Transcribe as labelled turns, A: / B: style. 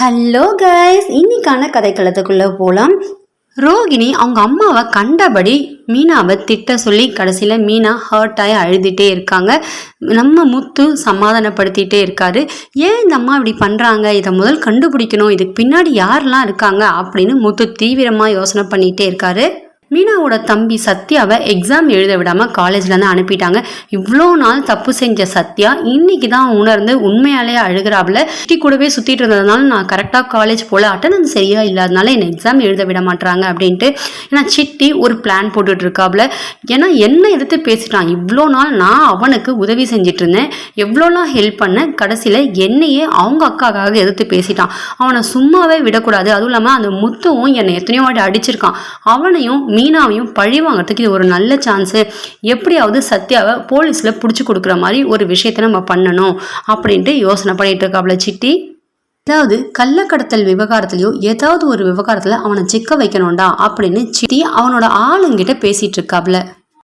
A: Hello guys இன்னைக்கான கதைக்களத்துக்குள்ளே போகலாம் ரோகிணி அவங்க அம்மாவை கண்டபடி மீனாவை திட்ட சொல்லி கடைசியில் மீனா ஹர்ட் ஆகி அழுதுகிட்டே இருக்காங்க. நம்ம முத்து சமாதானப்படுத்திகிட்டே இருக்காரு. ஏன் இந்த அம்மா இப்படி பண்ணுறாங்க இதை முதல் கண்டுபிடிக்கணும். இதுக்கு பின்னாடி யாரெல்லாம் இருக்காங்க? அப்படின்னு முத்து தீவிரமாக யோசனை பண்ணிகிட்டே இருக்காரு. மீனாவோட தம்பி சத்யாவை எக்ஸாம் எழுத விடாமல் காலேஜ்லேருந்து அனுப்பிட்டாங்க. இவ்வளோ நாள் தப்பு செஞ்ச சத்யா இன்னைக்கு தான் உணர்ந்து உண்மையாலே அழுகிறாப்புல. சிட்டி கூடவே சுற்றிட்டு இருந்ததுனால நான் கரெக்டாக காலேஜ் போல அட்டண்டன்ஸ் சரியா இல்லாதனால என்னை எக்ஸாம் எழுத விட மாட்டாங்க அப்படின்ட்டு. ஏன்னா சிட்டி ஒரு பிளான் போட்டுட்டு இருக்காப்புல. ஏன்னா என்ன எடுத்து பேசிட்டான்? இவ்வளோ நாள் நான் அவனுக்கு உதவி செஞ்சுட்டு இருந்தேன். எவ்வளோலாம் ஹெல்ப் பண்ணேன்? கடைசியில் என்னையே அவங்க அக்காக்காக எதிர்த்து பேசிட்டான். அவனை சும்மாவே விடக்கூடாது. அதுவும் இல்லாமல் அந்த முத்துவும் என்னை எத்தனையோ வாட்டி அடிச்சிருக்கான். அவனையும் மீனாவையும் பழி வாங்கிறதுக்கு இது ஒரு நல்ல சான்ஸு எப்படியாவது சத்யாவை போலீஸில் பிடிச்சி கொடுக்குற மாதிரி ஒரு விஷயத்தை நம்ம பண்ணணும் அப்படின்ட்டு யோசனை பண்ணிட்டு இருக்காப்புல சிட்டி அதாவது கள்ளக்கடத்தல் விவகாரத்துலையோ ஏதாவது ஒரு விவகாரத்தில் அவனை சிக்க வைக்கணும்டா அப்படின்னு சிட்டி அவனோட ஆளுங்கிட்ட பேசிகிட்டு இருக்காப்ல.